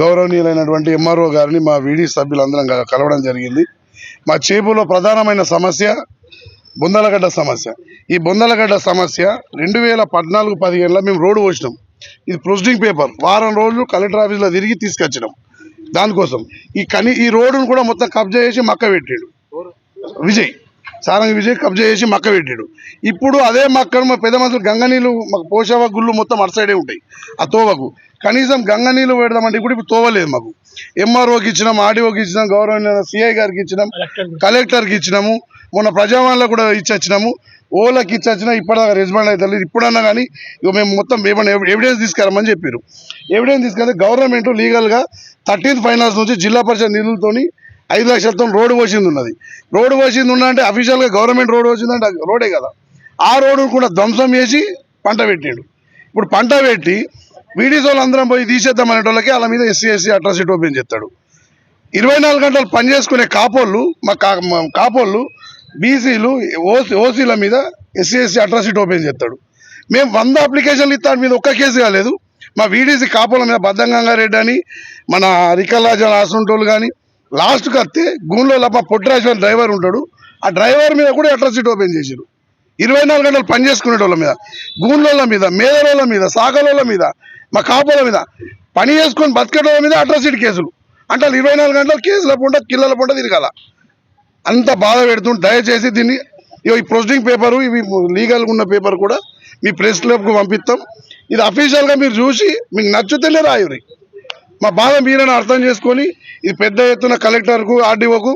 గౌరవనీయులైనటువంటి MRO గారిని మా VD సభ్యులందరం కలవడం జరిగింది. మా చేపలో ప్రధానమైన సమస్య బొందలగడ్డ సమస్య. ఈ బొందలగడ్డ సమస్య రెండు వేల పద్నాలుగు పదిహేనులో మేము రోడ్డు పోసినాం. ఇది ప్రొసీడింగ్ పేపర్. వారం రోజులు కలెక్టర్ ఆఫీస్లో తిరిగి తీసుకొచ్చినాం. దానికోసం. ఈ కని ఈ రోడ్డును కూడా మొత్తం కబ్జా చేసి మక్క పెట్టాడు. విజయ్. సారంగి విజయ్ కబ్జా చేసి మక్క పెట్టాడు. ఇప్పుడు అదే మక్కను పెద్ద మనుషులు గంగనీళ్ళు మాకు పోషవ గుళ్ళు మొత్తం అటు సైడే ఉంటాయి ఆ తోవకు. కనీసం గంగనీళ్ళు పెడదామంటే ఇప్పుడు ఇప్పుడు తోవలేదు మాకు. ఎంఆర్ఓకి ఇచ్చినాం ఆర్డీఓకి ఇచ్చినాం గౌరవ సిఐ గారికి ఇచ్చినాం కలెక్టర్కి. ఇచ్చినాము మొన్న ప్రజావాణిలో కూడా ఇచ్చొచ్చినాము ఓలకి ఇచ్చొచ్చినా ఇప్పటిదాకా రెస్పాండ్ అవుతలేదు ఇప్పుడన్నా కానీ ఇక మేము మొత్తం ఏమైనా ఎవిడెన్స్ తీసుకురామని చెప్పారు ఎవిడెన్స్ తీసుకెళ్తే గవర్నమెంట్ లీగల్గా థర్టీన్త్ ఫైనాన్స్ నుంచి జిల్లా పరిషత్ నిధులతోని ఐదు లక్షలతో రోడ్డు పోసింది ఉన్నది. రోడ్డు పోసింది ఉన్నదంటే అఫీషియల్గా గవర్నమెంట్ రోడ్డు వచ్చిందంటే రోడే కదా. ఆ రోడ్డు కూడా ధ్వంసం చేసి పంట పెట్టాడు. ఇప్పుడు పంట పెట్టి వీడియోలు వాళ్ళందరం పోయి తీసేద్దాం అనేటోళ్ళకి వాళ్ళ మీద ఎస్సీ ఎస్సీ అట్రాసిటీ ఓపెన్ చేస్తాడు. ఇరవై నాలుగు గంటలు పనిచేసుకునే కాపోళ్ళు మా కా కాపోళ్ళు బీసీలు ఓసీ ఓసీల మీద ఎస్సీ ఎస్సీ అట్రాసిటీ ఓపెన్ చేస్తాడు. మేము వంద అప్లికేషన్లు ఇస్తాడు మీద ఒక్క కేసు కాలేదు. మా వీడీసీ కాపుల మీద బద్దంగంగారెడ్డి అని మన రికల్లాజన్ ఆసుంటోళ్ళు కానీ లాస్ట్కి వస్తే గూన్లో మా పొట్టిరాజు డ్రైవర్ ఉంటాడు. ఆ డ్రైవర్ మీద కూడా అట్రాసిటీ ఓపెన్ చేశారు? ఇరవై నాలుగు గంటలు పని చేసుకునేటోళ్ళ మీద గూండ్ల మీద మేదలోళ్ళ మీద సాగలోళ్ళ మీద మా కాపుల మీద పని చేసుకొని బతికేటోళ్ళ మీద అట్రాసిటీ కేసులు. అంటే ఇరవై నాలుగు గంటలు కేసుల పూట కిల్లల పూట తిరగాల. అంత బాధ పెడుతుంటే దయచేసి దీన్ని ఇగో ఈ ప్రొసీడింగ్ పేపరు ఇవి లీగల్గా ఉన్న పేపర్ కూడా మీ ప్రెస్ క్లబ్కు పంపిస్తాం. ఇది అఫీషియల్గా మీరు చూసి మీకు నచ్చుతేనే రాయురి మా బాధ మీరని అర్థం చేసుకొని ఇది పెద్ద ఎత్తున కలెక్టర్కు ఆర్డీఓకు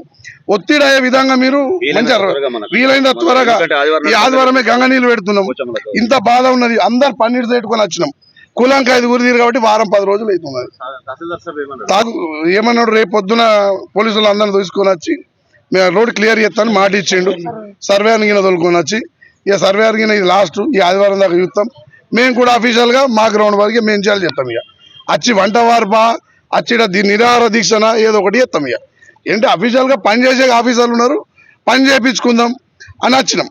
ఒత్తిడి అయ్యే విధంగా మీరు మంచిగా త్వరగా ఈ ఆదివారమే గంగ నీళ్ళు పోచమ్మలకు. ఇంత బాధ ఉన్నది. అందరు పన్నీరు పెట్టుకొని వచ్చినాం. కులాంకి ఐదు తిరిగి కాబట్టి వారం పది రోజులు అవుతున్నది. తాగు ఏమన్నాడు? రేపు పొద్దున పోలీసులు అందరిని తీసుకొని వచ్చి మేము రోడ్ క్లియర్ చేస్తాను మాట ఇచ్చిండు. సర్వే అనిగిన తోలుకొని వచ్చి ఇక సర్వే అరిగిన ఇది లాస్ట్ ఈ ఆదివారం దాకా చూస్తాం. మేము కూడా అఫీషియల్గా మా గ్రౌండ్ వరకు మేము చేయాలి చెప్తాం ఇక. వచ్చి వంట వార్పా అచ్చిట దీని నిరాహార దీక్షన ఏదో ఒకటి చేస్తాం ఇక. ఏంటి అఫీషియల్గా పని చేసే ఆఫీసర్లు ఉన్నారు పని చేయించుకుందాం అని వచ్చినాం.